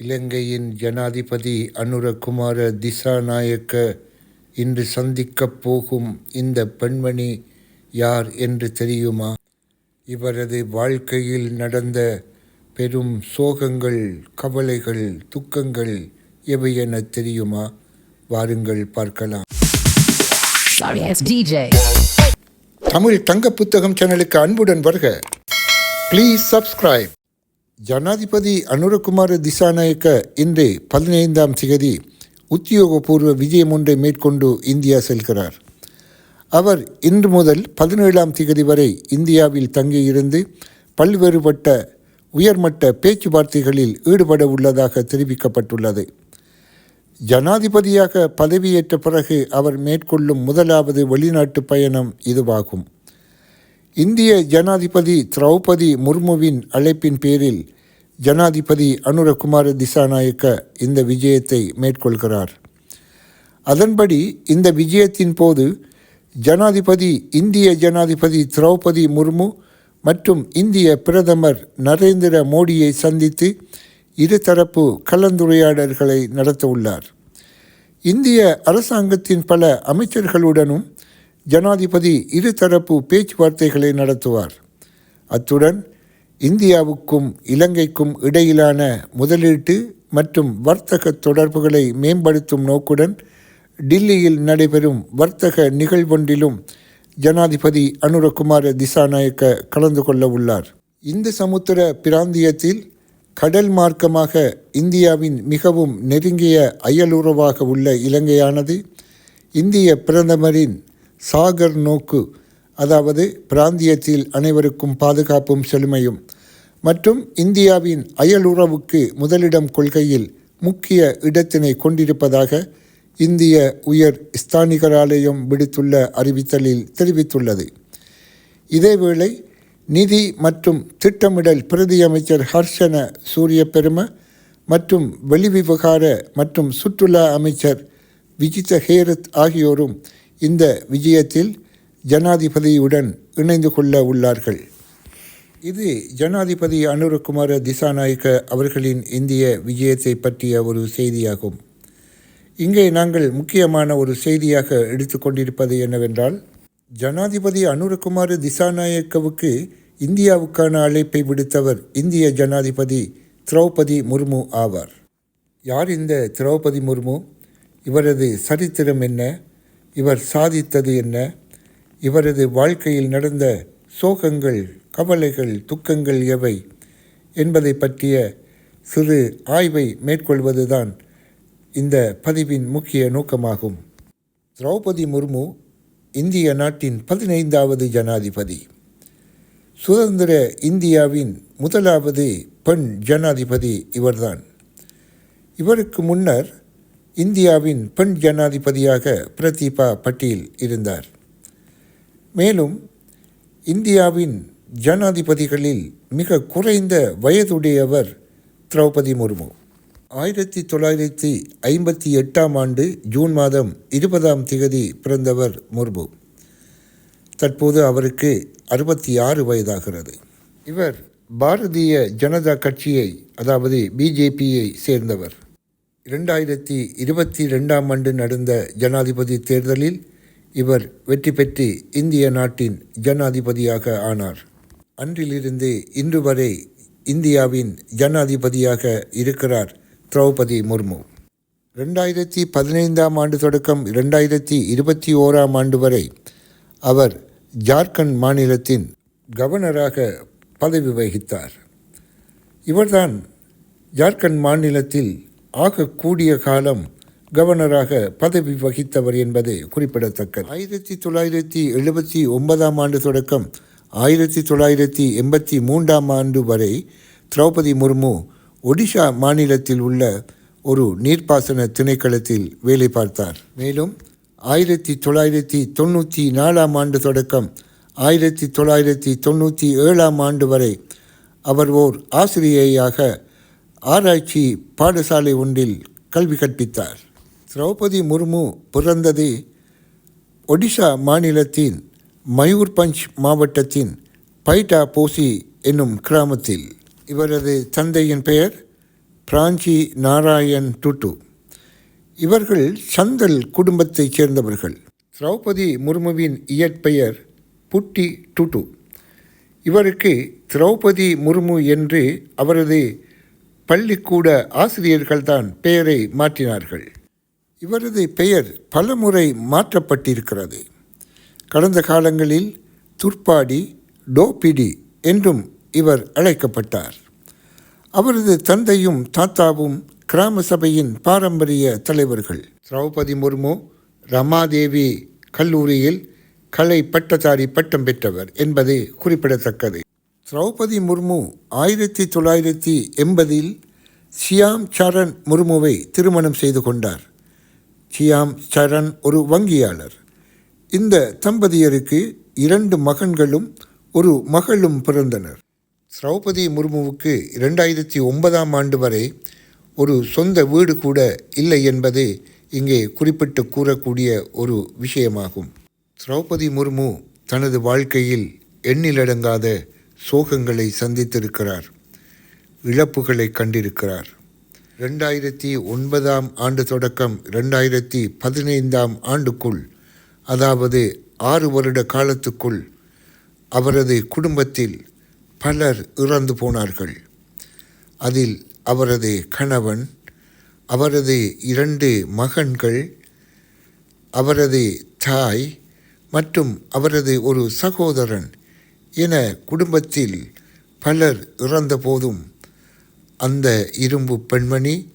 இலங்கையின் ஜனாதிபதி அனுரகுமார திசாநாயக்க இன்று சந்திக்கப் போகும் இந்த பெண்மணி யார் என்று தெரியுமா? இவரது வாழ்க்கையில் நடந்த பெரும் சோகங்கள் கவலைகள் துக்கங்கள் எவை என தெரியுமா? வாருங்கள் பார்க்கலாம். தமிழ் தங்க புத்தகம் சேனலுக்கு அன்புடன் வருக. ப்ளீஸ் சப்ஸ்கிரைப் ஜனாதிபதி அனுரகுமார திசாநாயக்க இன்று பதினைந்தாம் திகதி உத்தியோகபூர்வ விஜயம் ஒன்றை மேற்கொண்டு இந்தியா செல்கிறார். அவர் இன்று முதல் பதினேழாம் திகதி வரை இந்தியாவில் தங்கியிருந்து பல்வேறுபட்ட உயர்மட்ட பேச்சுவார்த்தைகளில் ஈடுபட உள்ளதாக தெரிவிக்கப்பட்டுள்ளது. ஜனாதிபதியாக பதவியேற்ற பிறகு அவர் மேற்கொள்ளும் முதலாவது வெளிநாட்டு பயணம் இதுவாகும். இந்திய ஜனாதிபதி திரௌபதி முர்முவின் அழைப்பின் பேரில் ஜனாதிபதி அனுரகுமார திசாநாயக்க இந்த விஜயத்தை மேற்கொள்கிறார். அதன்படி இந்த விஜயத்தின் போது ஜனாதிபதி இந்திய ஜனாதிபதி திரௌபதி முர்மு மற்றும் இந்திய பிரதமர் நரேந்திர மோடியை சந்தித்து இருதரப்பு கலந்துரையாடல்களை நடத்த உள்ளார். இந்திய அரசாங்கத்தின் பல அமைச்சர்களுடனும் ஜனாதிபதி இருதரப்பு பேச்சுவார்த்தைகளை நடத்துவார். அத்துடன் இந்தியாவுக்கும் இலங்கைக்கும் இடையிலான முதலீட்டு மற்றும் வர்த்தக தொடர்புகளை மேம்படுத்தும் நோக்குடன் டில்லியில் நடைபெறும் வர்த்தக நிகழ்வொன்றிலும் ஜனாதிபதி அனுரகுமார திசாநாயக்க கலந்து கொள்ள உள்ளார். இந்து சமுத்திர பிராந்தியத்தில் கடல் மார்க்கமாக இந்தியாவின் மிகவும் நெருங்கிய அயலுறவாக உள்ள இலங்கையானது இந்திய பிரதமரின் சாகர் நோக்கு அதாவது பிராந்தியத்தில் அனைவருக்கும் பாதுகாப்பும் செழுமையும் மற்றும் இந்தியாவின் அயலுறவுக்கு முதலிடம் கொள்கையில் முக்கிய இடத்தினை கொண்டிருப்பதாக இந்திய உயர் ஸ்தானிகராலயம் விடுத்துள்ள அறிவித்தலில் தெரிவித்துள்ளது. இதேவேளை நிதி மற்றும் திட்டமிடல் பிரதி அமைச்சர் ஹர்ஷன சூரிய பெரும மற்றும் வெளிவிவகார மற்றும் சுற்றுலா அமைச்சர் விஜித ஹேரத் ஆகியோரும் இந்த விஜயத்தில் ஜனாதிபதியுடன் இணைந்து கொள்ள உள்ளார்கள். இது ஜனாதிபதி அனுரகுமார திசாநாயக்க அவர்களின் இந்திய விஜயத்தை பற்றிய ஒரு செய்தியாகும். இங்கே நாங்கள் முக்கியமான ஒரு செய்தியாக எடுத்துக்கொண்டிருப்பது என்னவென்றால் ஜனாதிபதி அனுரகுமார திசாநாயக்கவுக்கு இந்தியாவுக்கான அழைப்பை விடுத்தவர் இந்திய ஜனாதிபதி திரௌபதி முர்மு ஆவார். யார் இந்த திரௌபதி முர்மு? இவரது சரித்திரம் என்ன? இவர் சாதித்தது என்ன? இவரது வாழ்க்கையில் நடந்த சோகங்கள் கவலைகள் துக்கங்கள் எவை என்பதை பற்றிய சிறு ஆய்வை மேற்கொள்வதுதான் இந்த பதிவின் முக்கிய நோக்கமாகும். திரௌபதி முர்மு இந்திய நாட்டின் பதினைந்தாவது ஜனாதிபதி. சுதந்திர இந்தியாவின் முதலாவது பெண் ஜனாதிபதி இவர்தான். இவருக்கு முன்னர் இந்தியாவின் பெண் ஜனாதிபதியாக பிரதீபா பட்டீல் இருந்தார். மேலும் இந்தியாவின் ஜனாதிபதிகளில் மிக குறைந்த வயதுடையவர் திரௌபதி முர்மு. ஆயிரத்தி தொள்ளாயிரத்தி ஐம்பத்தி எட்டாம் ஆண்டு ஜூன் மாதம் இருபதாம் திகதி பிறந்தவர் முர்மு. தற்போது அவருக்கு அறுபத்தி ஆறு வயதாகிறது. இவர் பாரதிய ஜனதா கட்சியை அதாவது பிஜேபியை சேர்ந்தவர். இரண்டாயிரத்தி இருபத்தி ரெண்டாம் ஆண்டு நடந்த ஜனாதிபதி தேர்தலில் இவர் வெற்றி பெற்று இந்திய நாட்டின் ஜனாதிபதியாக ஆனார். அன்றிலிருந்து இன்று வரை இந்தியாவின் ஜனாதிபதியாக இருக்கிறார் திரௌபதி முர்மு. ரெண்டாயிரத்தி பதினைந்தாம் ஆண்டு தொடக்கம் இரண்டாயிரத்தி இருபத்தி ஓராம் ஆண்டு வரை அவர் ஜார்க்கண்ட் மாநிலத்தின் கவர்னராக பதவி வகித்தார். இவர்தான் ஜார்க்கண்ட் மாநிலத்தில் ஆகக்கூடிய காலம் கவர்னராக பதவி வகித்தவர் என்பது குறிப்பிடத்தக்கது. ஆயிரத்தி தொள்ளாயிரத்தி எழுபத்தி ஒன்பதாம் ஆண்டு தொடக்கம் ஆயிரத்தி தொள்ளாயிரத்தி எண்பத்தி மூன்றாம் ஆண்டு வரை திரௌபதி முர்மு ஒடிஷா மாநிலத்தில் உள்ள ஒரு நீர்ப்பாசன திணைக்களத்தில் வேலை பார்த்தார். மேலும் ஆயிரத்தி தொள்ளாயிரத்தி தொண்ணூற்றி நாலாம் ஆண்டு தொடக்கம் ஆயிரத்தி தொள்ளாயிரத்தி தொண்ணூற்றி ஏழாம் ஆண்டு வரை அவர் ஓர் ஆசிரியையாக ஆராய்ச்சி பாடசாலை ஒன்றில் கல்வி கற்பித்தார். திரௌபதி முர்மு பிறந்தது ஒடிஷா மாநிலத்தின் மயூர்பஞ்ச் மாவட்டத்தின் பைட்டா போசி என்னும் கிராமத்தில். இவரது தந்தையின் பெயர் பிராஞ்சி நாராயண் டுட்டு. இவர்கள் சந்தல் குடும்பத்தைச் சேர்ந்தவர்கள். திரௌபதி முர்முவின் இயற்பெயர் புட்டி டுட்டு. இவருக்கு திரௌபதி முர்மு என்று அவரது பள்ளிக்கூட ஆசிரியர்கள்தான் பெயரை மாற்றினார்கள். இவரது பெயர் பலமுறை மாற்றப்பட்டிருக்கிறது. கடந்த காலங்களில் துர்ப்பாடி டோபிடி என்றும் இவர் அழைக்கப்பட்டார். அவரது தந்தையும் தாத்தாவும் கிராம சபையின் பாரம்பரிய தலைவர்கள். திரௌபதி முர்மு ரமாதேவி கல்லூரியில் கலை பட்டதாரி பட்டம் பெற்றவர் என்பது குறிப்பிடத்தக்கது. திரௌபதி முர்மு ஆயிரத்தி தொள்ளாயிரத்தி எண்பதில் சியாம் சரண் முர்முவை திருமணம் செய்து கொண்டார். சியாம் சரண் ஒரு வங்கியாளர். இந்த தம்பதியருக்கு இரண்டு மகன்களும் ஒரு மகளும் பிறந்தனர். திரௌபதி முர்முவுக்கு இரண்டாயிரத்தி ஒன்பதாம் ஆண்டு வரை ஒரு சொந்த வீடு கூட இல்லை என்பது இங்கே குறிப்பிட்டு கூறக்கூடிய ஒரு விஷயமாகும். திரௌபதி முர்மு தனது வாழ்க்கையில் எண்ணிலடங்காத சோகங்களை சந்தித்திருக்கிறார். இழப்புகளை கண்டிருக்கிறார். ரெண்டாயிரத்தி ஒன்பதாம் ஆண்டு தொடக்கம் ரெண்டாயிரத்தி பதினைந்தாம் ஆண்டுக்குள் அதாவது ஆறு வருட காலத்துக்குள் அவரது குடும்பத்தில் பலர் இறந்து போனார்கள். அதில் அவரது கணவன் அவரது இரண்டு மகன்கள் அவரது தாய் மற்றும் அவரது ஒரு சகோதரன் என குடும்பத்தில் பலர் இறந்தபோதும் அந்த இரும்பு பெண்மணி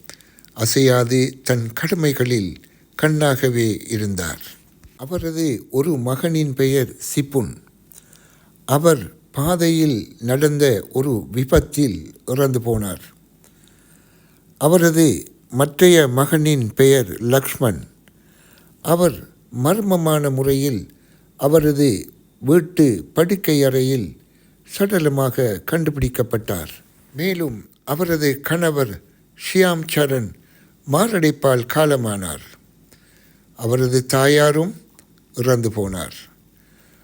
அசையாது தன் கடமைகளில் கண்ணாகவே இருந்தார். அவரது ஒரு மகனின் பெயர் சிப்புன். அவர் பாதையில் நடந்த ஒரு விபத்தில் இறந்து போனார். அவரது மற்றைய மகனின் பெயர் லக்ஷ்மண் அவர் மர்மமான முறையில் அவரது வீட்டு படுக்கை அறையில் சடலமாக கண்டுபிடிக்கப்பட்டார். மேலும் அவரது கணவர் ஷியாம் சரண் மாரடைப்பால் காலமானார். அவரது தாயாரும் இறந்து போனார்.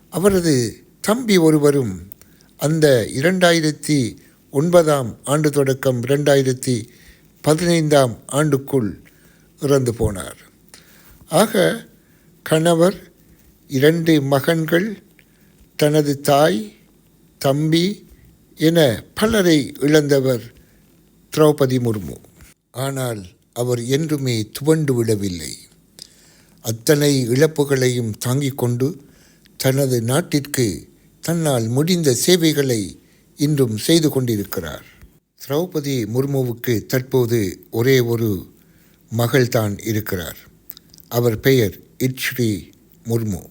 அவரது தம்பி ஒருவரும் அந்த இரண்டாயிரத்தி ஒன்பதாம் ஆண்டு தொடக்கம் இரண்டாயிரத்தி பதினைந்தாம் ஆண்டுக்குள் இறந்து போனார். ஆக கணவர் இரண்டு மகன்கள் தனது தாய் தம்பி என பலரை இழந்தவர் திரௌபதி முர்மு. ஆனால் அவர் என்றுமே துவண்டு விடவில்லை. அத்தனை இழப்புகளையும் தாங்கிக் கொண்டு தனது நாட்டிற்கு தன்னால் முடிந்த சேவைகளை இன்றும் செய்து கொண்டிருக்கிறார். திரௌபதி முர்முவுக்கு தற்போது ஒரே ஒரு மகள்தான் இருக்கிறார். அவர் பெயர் இட்ஸ்ரீ முர்மு.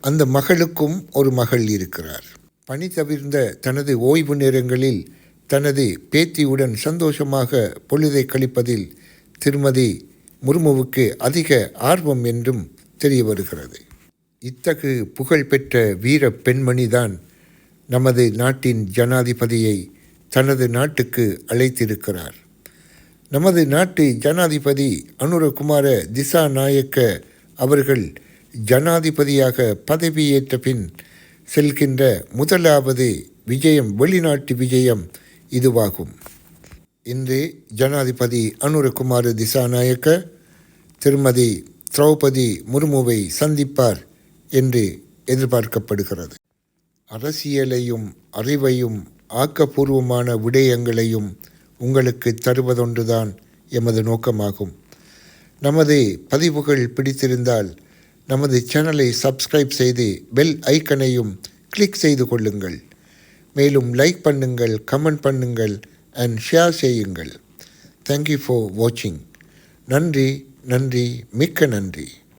அந்த மகளுக்கும் ஒரு மகள் இருக்கிறார். பணி தவிர்ந்த தனது ஓய்வு நேரங்களில் தனது பேத்தியுடன் சந்தோஷமாக பொழுதை கழிப்பதில் திருமதி முர்முவுக்கு அதிக ஆர்வம் என்றும் தெரிய வருகிறது. இத்தகு புகழ்பெற்ற வீர பெண்மணிதான் நமது நாட்டின் ஜனாதிபதியை தனது நாட்டுக்கு அழைத்திருக்கிறார். நமது நாட்டு ஜனாதிபதி அனுரகுமார திசா நாயக்க அவர்கள் ஜனாதிபதியாக பதவியேற்ற பின் செல்கின்ற முதலாவது விஜயம் வெளிநாட்டு விஜயம் இதுவாகும். இன்று ஜனாதிபதி அனுரகுமார் திசாநாயக்க திருமதி திரௌபதி முர்முவை சந்திப்பார் என்று எதிர்பார்க்கப்படுகிறது. அரசியலையும் அறிவையும் ஆக்கப்பூர்வமான விடயங்களையும் உங்களுக்கு தருவதொன்றுதான் எமது நோக்கமாகும். நமது பதிவுகள் பிடித்திருந்தால் நமது சேனலை சப்ஸ்கிரைப் செய்து பெல் ஐக்கனையும் கிளிக் செய்து கொள்ளுங்கள். மேலும் லைக் பண்ணுங்கள் கமெண்ட் பண்ணுங்கள் அண்ட் ஷேர் செய்யுங்கள். தேங்க்யூ ஃபார் வாட்சிங் நன்றி நன்றி மிக்க நன்றி.